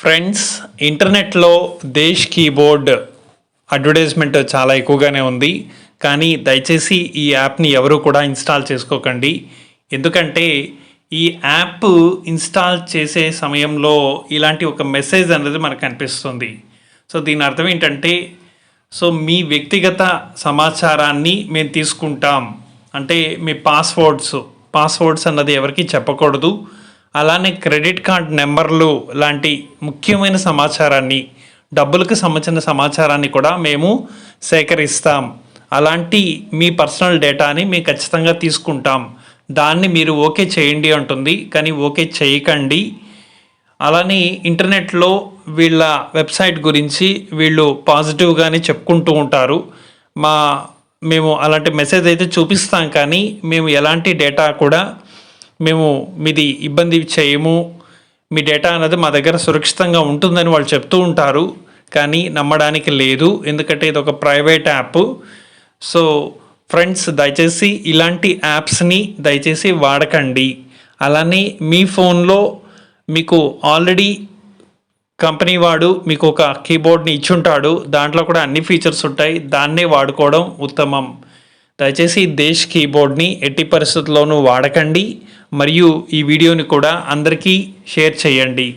Friends ఇంటర్నెట్లో దేశ్ keyboard advertisement చాలా ఎక్కువగానే ఉంది. కానీ దయచేసి ఈ యాప్ని ఎవరు కూడా ఇన్స్టాల్ చేసుకోకండి. ఎందుకంటే ఈ యాప్ ఇన్స్టాల్ చేసే సమయంలో ఇలాంటి ఒక మెసేజ్ అనేది మనకు కనిపిస్తుంది సో దీని అర్థం ఏంటంటే సో మీ వ్యక్తిగత సమాచారాన్ని మేము తీసుకుంటాం. అంటే మీ పాస్వర్డ్స్ పాస్వర్డ్స్ అన్నది ఎవరికి చెప్పకూడదు. అలానే క్రెడిట్ కార్డ్ నెంబర్లు లాంటి ముఖ్యమైన సమాచారాన్ని డబ్బులకు సంబంధించిన సమాచారాన్ని కూడా మేము సేకరిస్తాం. అలాంటి మీ పర్సనల్ డేటాని మేము ఖచ్చితంగా తీసుకుంటాం. దాన్ని మీరు ఓకే చేయండి అంటుంది. కానీ ఓకే చేయకండి. అలానే ఇంటర్నెట్లో వీళ్ళ వెబ్సైట్ గురించి వీళ్ళు పాజిటివ్గానే చెప్పుకుంటూ ఉంటారు. మా మేము అలాంటి మెసేజ్ అయితే చూపిస్తాం కానీ మేము ఎలాంటి డేటా కూడా మేము మీది ఇబ్బంది చేయము మీ డేటా అనేది మా దగ్గర సురక్షితంగా ఉంటుందని వాళ్ళు చెప్తూ ఉంటారు కానీ నమ్మడానికి లేదు. ఎందుకంటే ఇది ఒక ప్రైవేట్ యాప్. సో ఫ్రెండ్స్ దయచేసి ఇలాంటి యాప్స్ని దయచేసి వాడకండి. అలానే మీ ఫోన్లో మీకు ఆల్రెడీ కంపెనీ వాడు మీకు ఒక కీబోర్డ్ని ఇచ్చుంటాడు. దాంట్లో కూడా అన్ని ఫీచర్స్ ఉంటాయి. దాన్నే వాడుకోవడం ఉత్తమం. దయచేసి దేశ్ కీబోర్డ్ని ఎట్టి పరిస్థితుల్లోనూ వాడకండి మరియు ఈ వీడియోని కూడా అందరికీ షేర్ చేయండి.